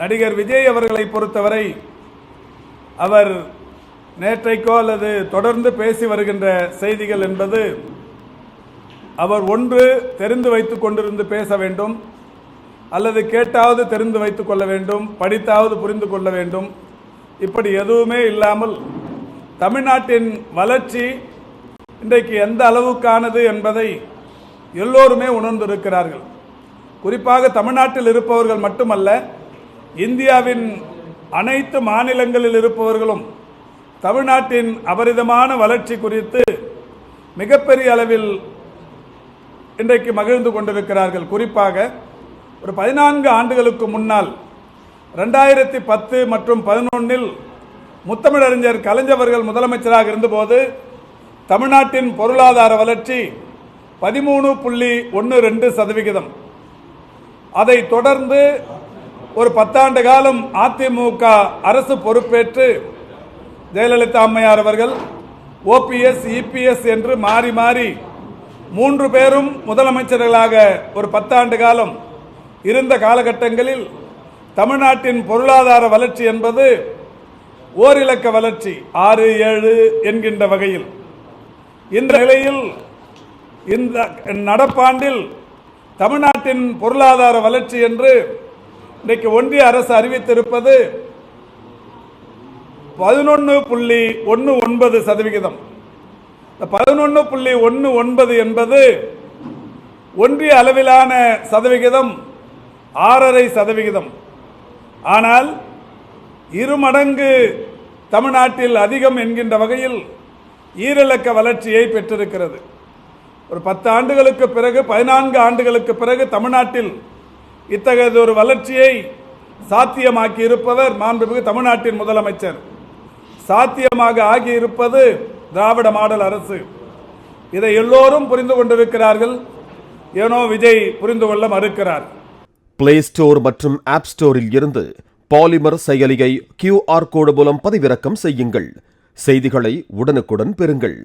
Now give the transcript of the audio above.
நடிகர் விஜய் அவர்களை பொறுத்தவரை அவர் நேற்றைக்கோ அல்லது தொடர்ந்து பேசி வருகின்ற செய்திகள் என்பது அவர் ஒன்று தெரிந்து வைத்துக் கொண்டிருந்து பேச வேண்டும் அல்லது கேட்டாவது தெரிந்து வைத்துக் கொள்ள வேண்டும் படித்தாவது புரிந்து கொள்ள வேண்டும். இப்படி எதுவுமே இல்லாமல் தமிழ்நாட்டின் வளர்ச்சி இன்றைக்கு எந்த அளவுக்கானது என்பதை எல்லோருமே உணர்ந்திருக்கிறார்கள். குறிப்பாக தமிழ்நாட்டில் இருப்பவர்கள் மட்டுமல்ல இந்தியாவின் அனைத்து மாநிலங்களில் இருப்பவர்களும் தமிழ்நாட்டின் அபரிதமான வளர்ச்சி குறித்து மிகப்பெரிய அளவில் இன்றைக்கு மகிழ்ந்து கொண்டிருக்கிறார்கள். குறிப்பாக ஒரு பதினான்கு ஆண்டுகளுக்கு முன்னால் ரெண்டாயிரத்தி பத்து மற்றும் பதினொன்றில் முத்தமிழறிஞர் கலைஞர்கள் முதலமைச்சராக இருந்தபோது தமிழ்நாட்டின் பொருளாதார வளர்ச்சி பதிமூணு புள்ளி ஒன்று ரெண்டு சதவிகிதம். அதை தொடர்ந்து ஒரு பத்தாண்டு காலம் அதிமுக அரசு பொறுப்பேற்று ஜெயலலிதா அம்மையார் அவர்கள் ஓபிஎஸ் இபிஎஸ் என்று மாறி மாறி மூன்று பேரும் முதலமைச்சர்களாக ஒரு பத்தாண்டு காலம் இருந்த காலகட்டங்களில் தமிழ்நாட்டின் பொருளாதார வளர்ச்சி என்பது ஓரிலக்க வளர்ச்சி ஆறு ஏழு என்கின்ற வகையில். இந்த நிலையில் இந்த நடப்பாண்டில் தமிழ்நாட்டின் பொருளாதார வளர்ச்சி என்று இன்றைக்கு ஒன்றிய அரசு அறிவித்திருப்பது பதினொன்று புள்ளி ஒன்று ஒன்பது சதவிகிதம். பதினொன்று புள்ளி ஒன்று ஒன்பது என்பது ஒன்றிய அளவிலான சதவிகிதம் ஆறரை சதவிகிதம். ஆனால் இரு மடங்கு தமிழ்நாட்டில் அதிகம் என்கின்ற வகையில் ஈரிலக்க வளர்ச்சியை பெற்றிருக்கிறது. ஒரு பத்து ஆண்டுகளுக்கு பிறகு பதினான்கு ஆண்டுகளுக்கு பிறகு தமிழ்நாட்டில் இத்தகையதொரு ஒரு வளர்ச்சியை சாத்தியமாக்கி இருப்பவர் மாண்புமிகு தமிழ்நாட்டின் முதலமைச்சர். சாத்தியமாக ஆகியிருப்பது திராவிட மாடல் அரசு. இதை எல்லோரும் புரிந்து கொண்டிருக்கிறார்கள். ஏனோ விஜய் புரிந்து கொள்ள மறுக்கிறார். பிளே ஸ்டோர் மற்றும் ஆப் ஸ்டோரில் இருந்து பாலிமர் செயலியை கியூஆர் கோடு மூலம் பதிவிறக்கம் செய்யுங்கள். செய்திகளை உடனுக்குடன் பெறுங்கள்.